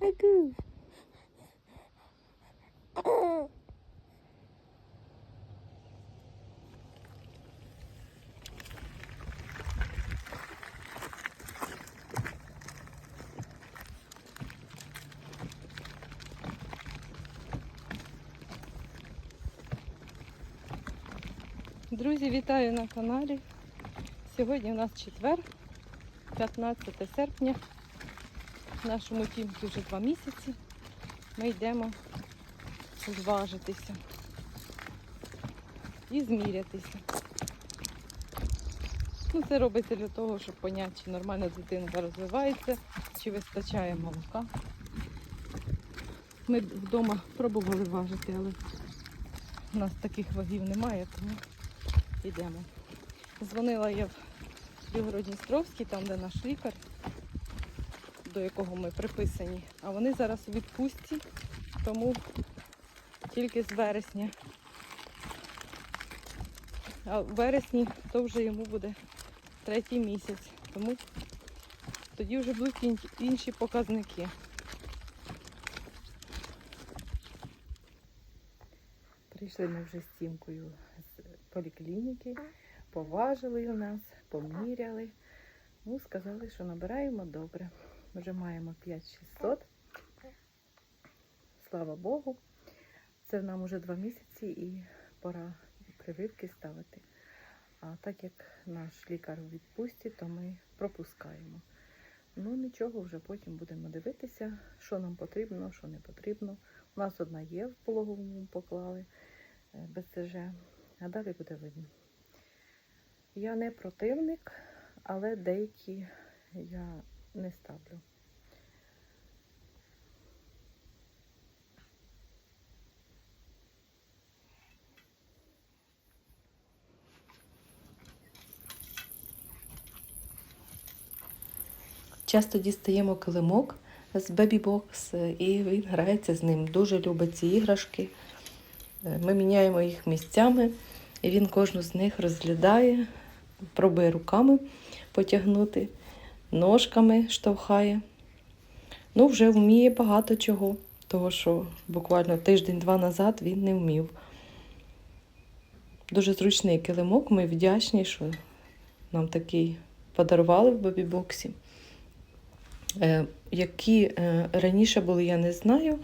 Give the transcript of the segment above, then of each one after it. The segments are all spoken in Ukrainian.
Аку. Друзі, вітаю на каналі. Сьогодні у нас четвер, 15 серпня. Нашому тімки вже два місяці. Ми йдемо зважитися і змірятися. Ну, це робиться для того, щоб поняти, чи нормально дитинка розвивається, чи вистачає молока. Ми вдома пробували важити, але у нас таких вагів немає, тому йдемо. Дзвонила я в Білгород-Дністровський, там де наш лікар, до якого ми приписані. А вони зараз у відпустці, тому тільки з вересня. А в вересні то вже йому буде третій місяць. Тому тоді вже будуть інші показники. Прийшли ми вже з тімкою з поліклініки, поважили у нас, поміряли. Ну, сказали, що набираємо добре. Вже маємо 5600. Слава Богу. Це нам уже два місяці і пора прививки ставити. А так як наш лікар у відпустці, то ми пропускаємо. Ну нічого, вже потім будемо дивитися, що нам потрібно, що не потрібно. У нас одна є в пологовому поклали е, БЦЖ, а далі буде видно. Я не противник, але деякі я не ставлю. Часто дістаємо килимок з бебі-бокс, і він грається з ним. Дуже любить ці іграшки. Ми міняємо їх місцями, і він кожну з них розглядає, пробує руками потягнути, ножками штовхає. Ну, вже вміє багато чого, того що буквально тиждень-два назад він не вмів. Дуже зручний килимок, ми вдячні, що нам такий подарували в бебі-боксі. Е, Які е, раніше були, я не знаю,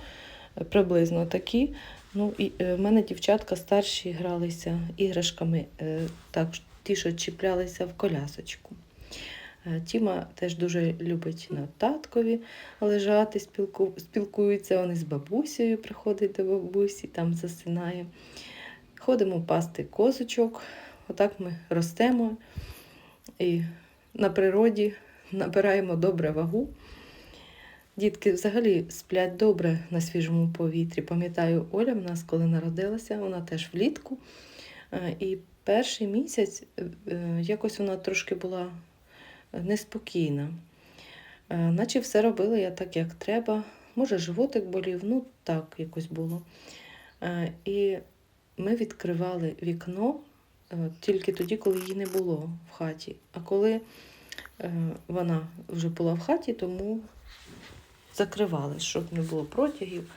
приблизно такі. Ну, і е, в мене дівчатка старші гралися іграшками, е, так, ті, що чіплялися в колясочку. Е, Тіма теж дуже любить на таткові лежати, спілку, спілкуються. Вони з бабусею приходить до бабусі, там засинає. Ходимо пасти козочок, отак ми ростемо і на природі набираємо добре вагу. Дітки взагалі сплять добре на свіжому повітрі. Пам'ятаю, Оля в нас, коли народилася, вона теж влітку. Е, І перший місяць е, якось вона трошки була неспокійна. Е, Наче все робила я так, як треба. Може, животик болів, ну так якось було. Е, І ми відкривали вікно е, тільки тоді, коли її не було в хаті. А коли вона вже була в хаті, тому закривали, щоб не було протягів.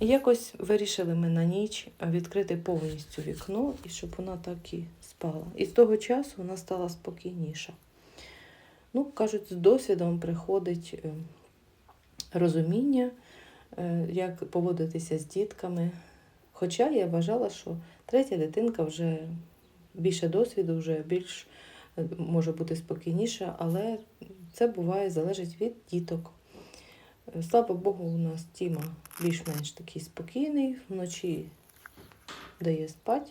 І якось вирішили ми на ніч відкрити повністю вікно, і щоб вона так і спала. І з того часу вона стала спокійніша. Ну, кажуть, з досвідом приходить е, розуміння, е, як поводитися з дітками. Хоча я вважала, що третя дитинка вже більше досвіду, вже більш е, може бути спокійніша, але це буває залежить від діток. Слава Богу, у нас Тіма більш-менш такий спокійний, вночі дає спати.